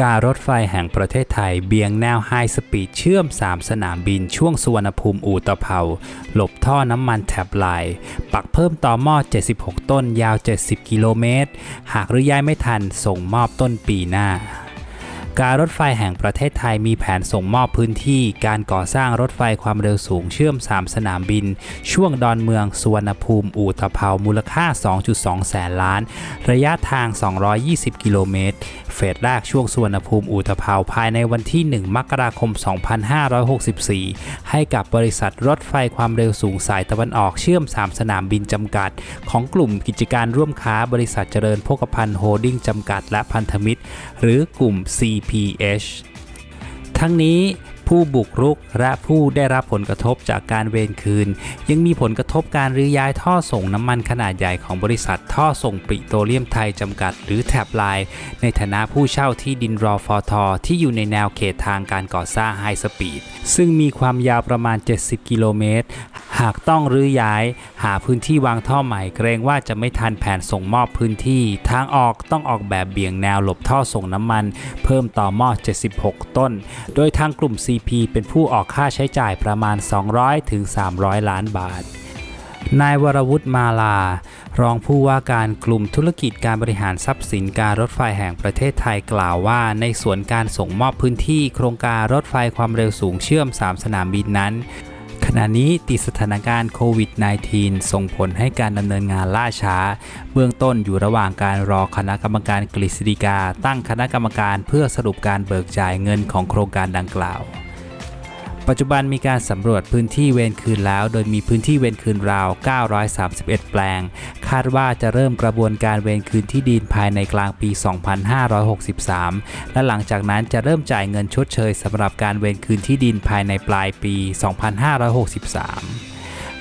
การรถไฟแห่งประเทศไทยเบียงแนวไฮสปีดเชื่อม 3 สนามบินช่วงสุวรรณภูมิอู่ตะเภา หลบท่อน้ำมันแถบลาย ปักเพิ่มต่อหม้อ 76 ต้นยาว 70 กิโลเมตร หากรื้อย้ายไม่ทันส่งมอบต้นปีหน้า การรถไฟแห่งประเทศไทยมีแผนส่งมอบพื้นที่ การก่อสร้างรถไฟความเร็วสูงเชื่อม 3 สนามบิน ช่วงดอนเมืองสุวรรณภูมิ อู่ตะเภามูลค่า 2.2 แสนล้าน ระยะทาง 220 กิโลเมตร เฟสแรกช่วงสุวรรณภูมิ อู่ตะเภาภายในวันที่ 1 มกราคม 2564 ให้กับบริษัทรถไฟความเร็วสูงสายตะวันออกเชื่อม 3 สนามบินจำกัด ของกลุ่มกิจการร่วมค้าบริษัทเจริญโภคภัณฑ์โฮลดิ้งจำกัดและพันธมิตร หรือกลุ่ม PH ทั้งนี้ ผู้บุกรุกและผู้ได้รับผลกระทบจากการเวรคืน ยังมีผลกระทบการรื้อย้ายท่อส่งน้ำมันขนาดใหญ่ของบริษัทท่อส่งปิโตรเลียมไทยจำกัด หรือแถบไลน์ในฐานะผู้เช่าที่ดินรอฟอทอที่อยู่ในแนวเขตทางการก่อสร้างไฮสปีดซึ่งมีความยาวประมาณ 70 กิโลเมตร หากต้องรื้อย้าย หาพื้นที่วางท่อใหม่เกรงว่าจะไม่ทันแผนส่งมอบพื้นที่ ทางออกต้องออกแบบเบี่ยงแนวหลบท่อส่งน้ำมัน เพิ่มต่อหม้อ 76 ต้น โดยทางกลุ่ม CP เป็นผู้ออกค่าใช้จ่ายประมาณ200ถึง300 ล้านบาท นายวรวุฒิมาลา รองผู้ว่าการกลุ่มธุรกิจการบริหารทรัพย์สินการรถไฟแห่งประเทศไทยกล่าวว่า ในส่วนการส่งมอบพื้นที่โครงการรถไฟความเร็วสูงเชื่อม 3 สนามบินนั้นขณะนี้ติดสถานการณ์โควิด -19 ส่งผลให้การดำเนินงานล่าช้า เบื้องต้นอยู่ระหว่างการรอคณะกรรมการกฤษฎีกา ตั้งคณะกรรมการเพื่อสรุปการเบิกจ่ายเงินของโครงการดังกล่าว ปัจจุบันมีการสำรวจพื้นที่เวรคืนแล้ว โดยมีพื้นที่เวรคืนราว 931 แปลง คาดว่าจะเริ่มกระบวนการเวรคืนที่ดินภายในกลางปี 2563 และหลังจากนั้นจะเริ่มจ่ายเงินชดเชยสำหรับการเวรคืนที่ดินภายในปลายปี 2563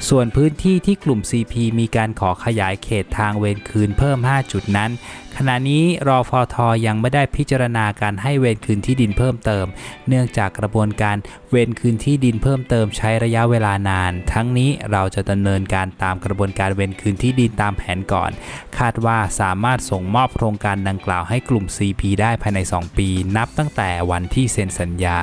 ส่วนพื้นที่ที่กลุ่ม CP มีการขอขยายเขตทางเวรคืนเพิ่ม 5 จุดนั้น ขณะนี้รอฟอทอยังไม่ได้พิจารณาการให้เวรคืนที่ดินเพิ่มเติม เนื่องจากกระบวนการเวรคืนที่ดินเพิ่มเติมใช้ระยะเวลานาน ทั้งนี้เราจะดำเนินการตามกระบวนการเวรคืนที่ดินตามแผนก่อน คาดว่าสามารถส่งมอบโครงการดังกล่าวให้กลุ่ม CP ได้ภายใน 2 ปี นับตั้งแต่วันที่เซ็นสัญญา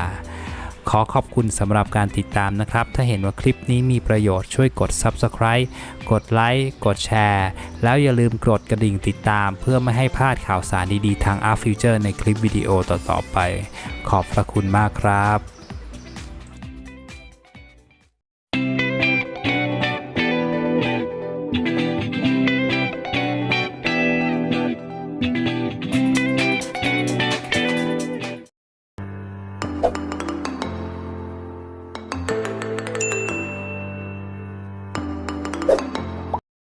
ขอขอบคุณสำหรับการติดตามนะครับ ถ้าเห็นว่าคลิปนี้มีประโยชน์ช่วยกด Subscribe กดไลค์กดแชร์แล้วอย่าลืมกดกระดิ่งติดตาม เพื่อไม่ให้พลาดข่าวสารดีๆทาง Art Future ในคลิปวิดีโอต่อๆไป ขอบพระคุณมากครับ